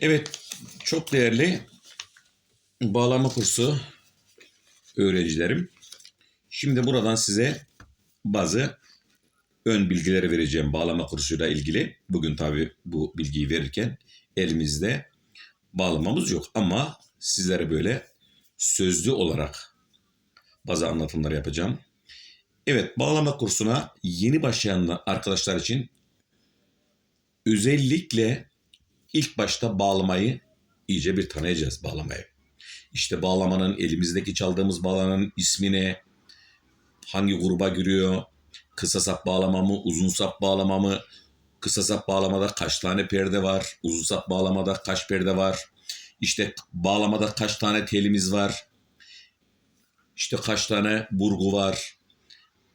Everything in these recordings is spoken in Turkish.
Evet, çok değerli bağlama kursu öğrencilerim. Şimdi buradan size bazı ön bilgileri vereceğim bağlama kursuyla ilgili. Bugün tabii bu bilgiyi verirken elimizde bağlamamız yok ama sizlere böyle sözlü olarak bazı anlatımlar yapacağım. Evet, bağlama kursuna yeni başlayan arkadaşlar için özellikle ilk başta bağlamayı iyice bir tanıyacağız bağlamayı. İşte bağlamanın elimizdeki çaldığımız bağlamanın ismi ne? Hangi gruba giriyor? Kısa sap bağlama mı? Uzun sap bağlama mı? Kısa sap bağlamada kaç tane perde var? Uzun sap bağlamada kaç perde var? İşte bağlamada kaç tane telimiz var? İşte kaç tane burgu var?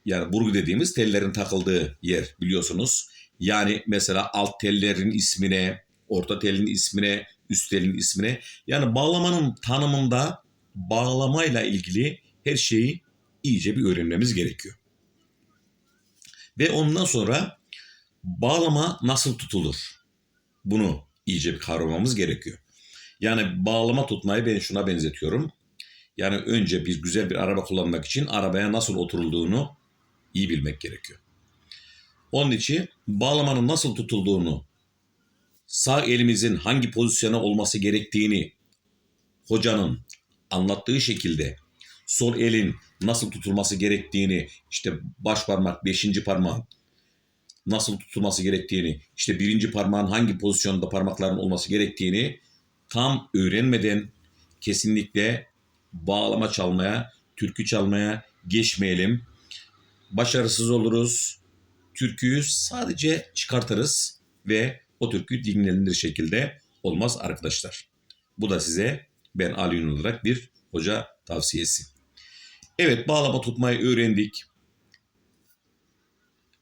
Yani burgu dediğimiz tellerin takıldığı yer biliyorsunuz. Yani mesela alt tellerin ismine, orta telin ismine, üst telin ismine. Yani bağlamanın tanımında bağlamayla ilgili her şeyi iyice bir öğrenmemiz gerekiyor. Ve ondan sonra bağlama nasıl tutulur? Bunu iyice bir kavramamız gerekiyor. Yani bağlama tutmayı ben şuna benzetiyorum. Yani önce bir güzel bir araba kullanmak için arabaya nasıl oturulduğunu iyi bilmek gerekiyor. Onun için bağlamanın nasıl tutulduğunu, sağ elimizin hangi pozisyona olması gerektiğini hocanın anlattığı şekilde sol elin nasıl tutulması gerektiğini, işte baş parmak, beşinci parmağın nasıl tutulması gerektiğini, işte birinci parmağın hangi pozisyonda parmakların olması gerektiğini tam öğrenmeden kesinlikle bağlama çalmaya, türkü çalmaya geçmeyelim. Başarısız oluruz. Türküyü sadece çıkartırız ve o türkü dinlenilir şekilde olmaz arkadaşlar. Bu da size ben Ali olarak bir hoca tavsiyesi. Evet bağlama tutmayı öğrendik.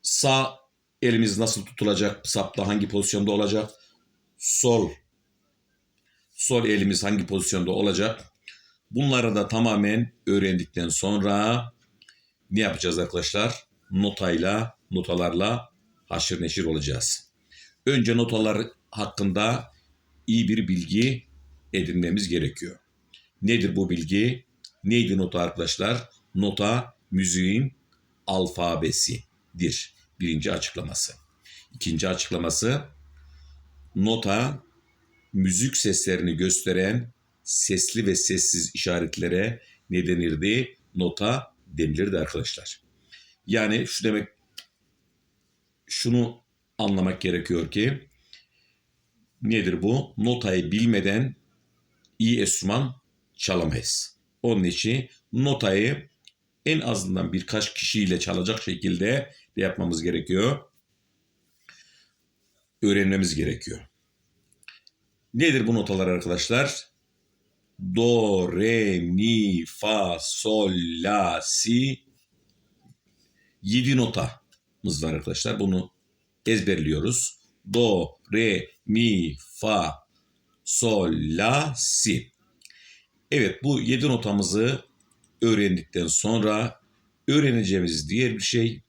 Sağ elimiz nasıl tutulacak? Sapta hangi pozisyonda olacak? Sol sol elimiz hangi pozisyonda olacak? Bunları da tamamen öğrendikten sonra ne yapacağız arkadaşlar? Notayla, notalarla haşır neşir olacağız. Önce notalar hakkında iyi bir bilgi edinmemiz gerekiyor. Nedir bu bilgi? Neydi nota arkadaşlar? Nota müziğin alfabesidir. Birinci açıklaması. İkinci açıklaması nota müzik seslerini gösteren sesli ve sessiz işaretlere ne denirdi? Nota denilirdi arkadaşlar. Yani şu demek şunu anlamak gerekiyor ki nedir bu? Notayı bilmeden iyi enstrüman çalamayız. Onun için notayı en azından birkaç kişiyle çalacak şekilde de yapmamız gerekiyor. Öğrenmemiz gerekiyor. Nedir bu notalar arkadaşlar? Do, re, mi, fa, sol, la, si. 7 notamız var arkadaşlar. Bunu ezberliyoruz. Do, re, mi, fa, sol, la, si. Evet bu 7 notamızı öğrendikten sonra öğreneceğimiz diğer bir şey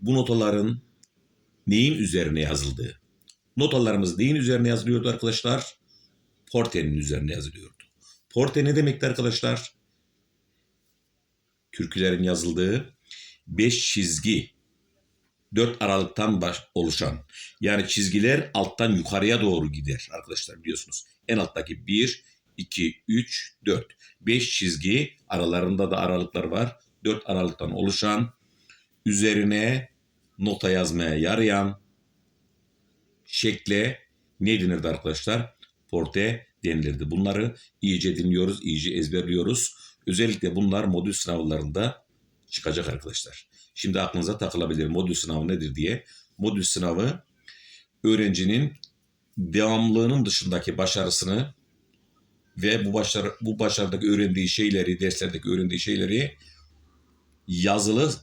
bu notaların neyin üzerine yazıldığı. Notalarımız neyin üzerine yazılıyordu arkadaşlar? Portenin üzerine yazılıyordu. Porte ne demekti arkadaşlar? Türkülerin yazıldığı beş çizgi dört aralıktan baş, oluşan yani çizgiler alttan yukarıya doğru gider arkadaşlar biliyorsunuz. En alttaki 1, 2, 3, 4. 5 çizgi aralarında da aralıklar var. 4 aralıktan oluşan üzerine nota yazmaya yarayan şekle ne denirdi arkadaşlar? Porte denilirdi. Bunları iyice dinliyoruz, iyice ezberliyoruz. Özellikle bunlar modül sınavlarında çıkacak arkadaşlar. Şimdi aklınıza takılabilir modül sınavı nedir diye. Modül sınavı öğrencinin devamlılığının dışındaki başarısını ve bu başarı bu başarıdaki öğrendiği şeyleri, derslerdeki öğrendiği şeyleri yazılı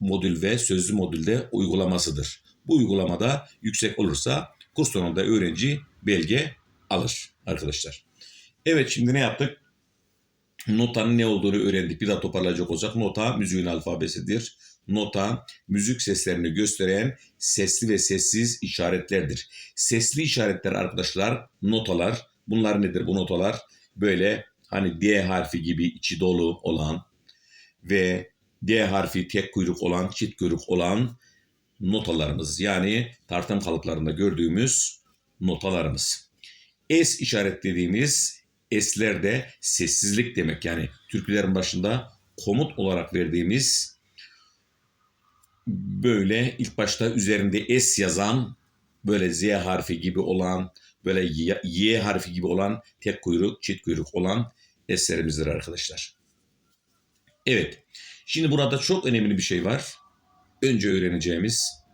modül ve sözlü modülde uygulamasıdır. Bu uygulamada yüksek olursa kurs sonunda öğrenci belge alır arkadaşlar. Evet şimdi ne yaptık? Notanın ne olduğunu öğrendik. Bir daha toparlayacak olsak nota müziğin alfabesidir. Nota, müzik seslerini gösteren sesli ve sessiz işaretlerdir. Sesli işaretler arkadaşlar notalar. Bunlar nedir bu notalar? Böyle hani D harfi gibi içi dolu olan ve D harfi tek kuyruk olan, çift kuyruk olan notalarımız. Yani tartım kalıplarında gördüğümüz notalarımız. Es işaretlediğimiz esler de sessizlik demek. Yani türkülerin başında komut olarak verdiğimiz böyle ilk başta üzerinde es yazan böyle Z harfi gibi olan böyle Y, y harfi gibi olan tek kuyruk çift kuyruk olan eslerimizdir arkadaşlar. Evet. Şimdi burada çok önemli bir şey var. Önce öğreneceğimiz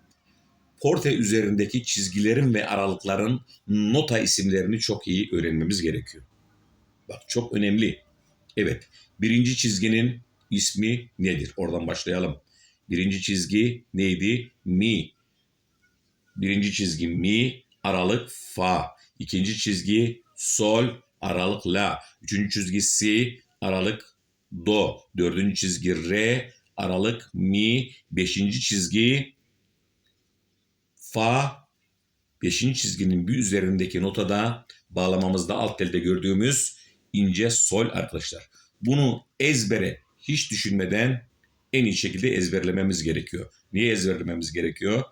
porte üzerindeki çizgilerin ve aralıkların nota isimlerini çok iyi öğrenmemiz gerekiyor. Bak çok önemli. Evet. Birinci çizginin ismi nedir? Oradan başlayalım. Birinci çizgi neydi? Mi. Birinci çizgi mi, aralık fa. İkinci çizgi sol, aralık la. Üçüncü çizgi si, aralık do. Dördüncü çizgi re, aralık mi. Beşinci çizgi fa. Beşinci çizginin bir üzerindeki notada bağlamamızda alt telde gördüğümüz ince sol arkadaşlar. Bunu ezbere hiç düşünmeden en iyi şekilde ezberlememiz gerekiyor. Niye ezberlememiz gerekiyor?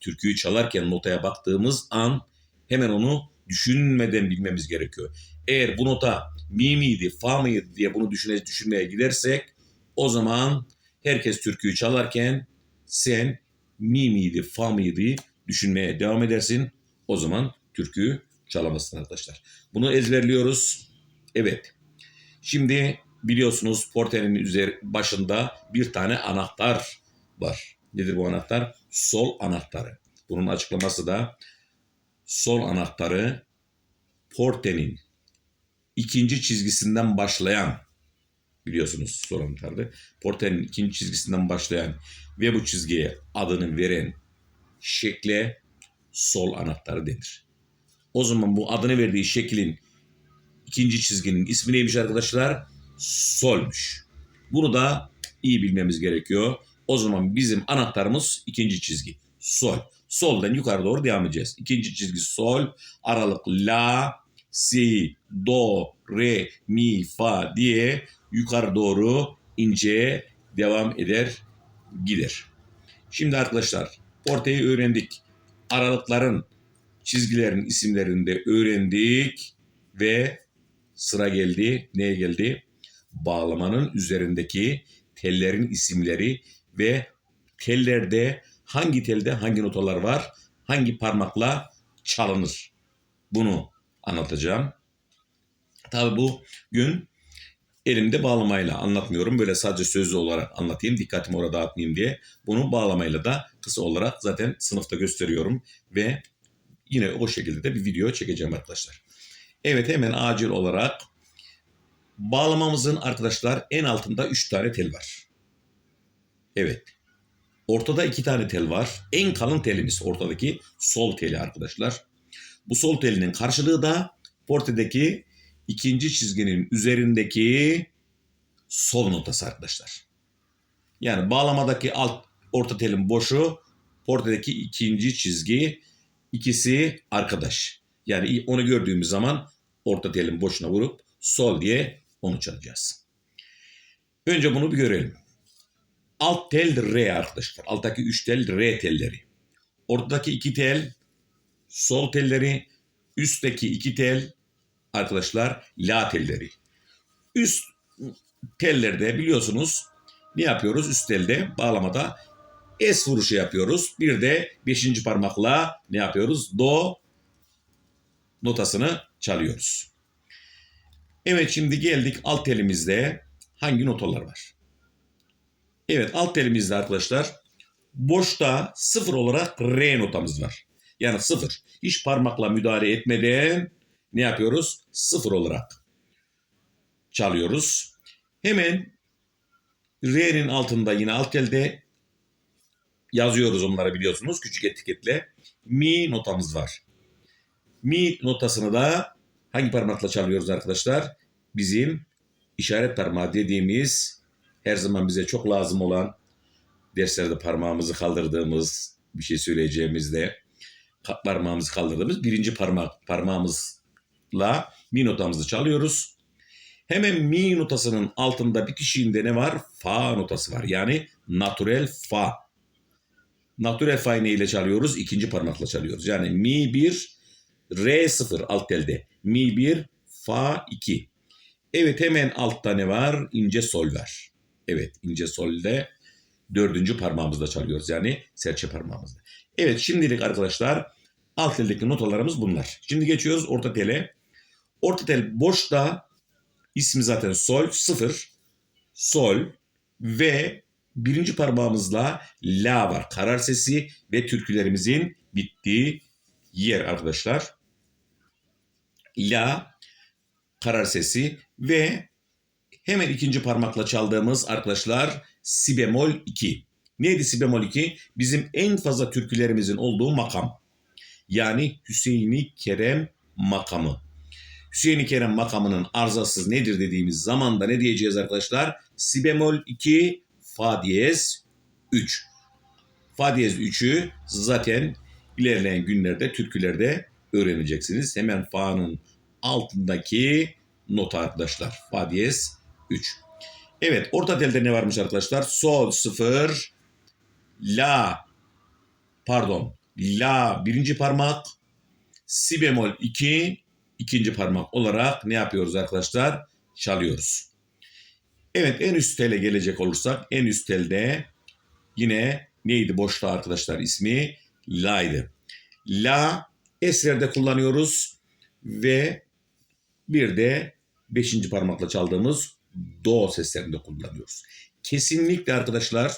Türküyü çalarken notaya baktığımız an hemen onu düşünmeden bilmemiz gerekiyor. Eğer bu nota mi miydi, fa mıydı diye bunu düşüne, düşünmeye gidersek o zaman herkes türküyü çalarken sen mi miydi, fa mıydı düşünmeye devam edersin. O zaman türküyü çalamazsın arkadaşlar. Bunu ezberliyoruz. Evet. Şimdi biliyorsunuz portenin üzeri başında bir tane anahtar var. Nedir bu anahtar? Sol anahtarı. Bunun açıklaması da sol anahtarı portenin ikinci çizgisinden başlayan biliyorsunuz sol anahtarı portenin ikinci çizgisinden başlayan ve bu çizgiye adını veren şekle sol anahtarı denir. O zaman bu adını verdiği şeklin ikinci çizginin ismi neymiş arkadaşlar? Solmuş. Bunu da iyi bilmemiz gerekiyor. O zaman bizim anahtarımız ikinci çizgi. Sol. Soldan yukarı doğru devam edeceğiz. İkinci çizgi sol. Aralık la, si, do, re, mi, fa diye yukarı doğru ince devam eder gider. Şimdi arkadaşlar porteyi öğrendik. Aralıkların çizgilerin isimlerini de öğrendik ve sıra geldi. Neye geldi? Bağlamanın üzerindeki tellerin isimleri ve tellerde hangi telde hangi notalar var, hangi parmakla çalınır. Bunu anlatacağım. Tabi bu gün elimde bağlamayla anlatmıyorum. Böyle sadece sözlü olarak anlatayım. Dikkatimi orada dağıtmayayım diye. Bunu bağlamayla da kısa olarak zaten sınıfta gösteriyorum. Ve yine o şekilde de bir video çekeceğim arkadaşlar. Evet hemen acil olarak bağlamamızın arkadaşlar en altında 3 tane tel var. Evet. Ortada 2 tane tel var. En kalın telimiz ortadaki sol teli arkadaşlar. Bu sol telinin karşılığı da portedeki ikinci çizginin üzerindeki sol notası arkadaşlar. Yani bağlamadaki alt orta telin boşu, portedeki ikinci çizgi ikisi arkadaş. Yani onu gördüğümüz zaman orta telin boşuna vurup sol diye onu çalacağız. Önce bunu bir görelim. Alt tel re arkadaşlar. Alttaki üç tel re telleri. Ortadaki iki tel sol telleri. Üstteki iki tel arkadaşlar la telleri. Üst tellerde biliyorsunuz ne yapıyoruz? Üst telde bağlamada es vuruşu yapıyoruz. Bir de beşinci parmakla ne yapıyoruz? Do notasını çalıyoruz. Evet şimdi geldik alt telimizde hangi notalar var? Evet alt telimizde arkadaşlar boşta sıfır olarak re notamız var. Yani sıfır. Hiç parmakla müdahale etmeden ne yapıyoruz? Sıfır olarak çalıyoruz. Hemen re'nin altında yine alt telde yazıyoruz onları biliyorsunuz küçük etiketle. Mi notamız var. Mi notasını da hangi parmakla çalıyoruz arkadaşlar? Bizim işaret parmağı dediğimiz her zaman bize çok lazım olan derslerde parmağımızı kaldırdığımız bir şey söyleyeceğimizde parmağımızı kaldırdığımız birinci parmak parmağımızla mi notamızı çalıyoruz. Hemen mi notasının altında bitişiğinde ne var? Fa notası var. Yani natürel fa. Natürel fa ile çalıyoruz? İkinci parmakla çalıyoruz. Yani mi 1, re 0 alt telde. Mi 1, fa 2. Evet hemen altta ne var? İnce sol var. Evet ince solde dördüncü parmağımızla çalıyoruz. Yani serçe parmağımızla. Evet şimdilik arkadaşlar alt teldeki notalarımız bunlar. Şimdi geçiyoruz orta tele. Orta tel boşta ismi zaten sol sıfır. Sol ve birinci parmağımızla la var. Karar sesi ve türkülerimizin bittiği yer arkadaşlar. La karar sesi ve hemen ikinci parmakla çaldığımız arkadaşlar si bemol 2. Neydi si bemol 2? Bizim en fazla türkülerimizin olduğu makam. Yani Hüseyini Kerem makamı. Hüseyini Kerem makamının arzasız nedir dediğimiz zaman da ne diyeceğiz arkadaşlar? Si bemol 2, fa diyez 3. Fa diyez 3'ü zaten ilerleyen günlerde türkülerde öğreneceksiniz. Hemen fa'nın altındaki nota arkadaşlar. Fa diyez 3. Evet orta telde ne varmış arkadaşlar? Sol 0, la pardon la birinci parmak, si bemol 2 ikinci parmak olarak ne yapıyoruz arkadaşlar? Çalıyoruz. Evet en üst tele gelecek olursak en üst telde yine neydi boşta arkadaşlar ismi? La'ydı. La esrerde kullanıyoruz ve bir de beşinci parmakla çaldığımız do seslerinde kullanıyoruz. Kesinlikle arkadaşlar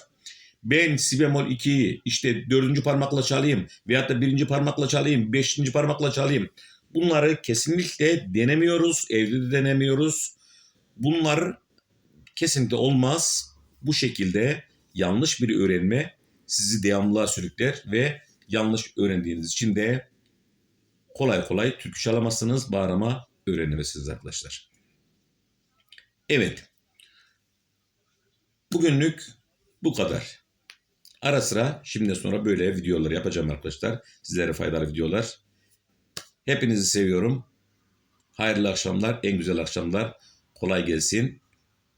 ben si bemol 2'yi işte dördüncü parmakla çalayım veyahut da birinci parmakla çalayım, beşinci parmakla çalayım. Bunları kesinlikle denemiyoruz, evde de denemiyoruz. Bunlar kesinlikle olmaz. Bu şekilde yanlış bir öğrenme sizi devamlılığa sürükler ve yanlış öğrendiğiniz için de kolay kolay türkü çalamazsınız, bağırma öğrenemezsiniz arkadaşlar. Evet. Bugünlük bu kadar. Ara sıra şimdiden sonra böyle videolar yapacağım arkadaşlar. Sizlere faydalı videolar. Hepinizi seviyorum. Hayırlı akşamlar, en güzel akşamlar. Kolay gelsin.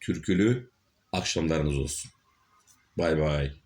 Türkülü akşamlarınız olsun. Bay bay.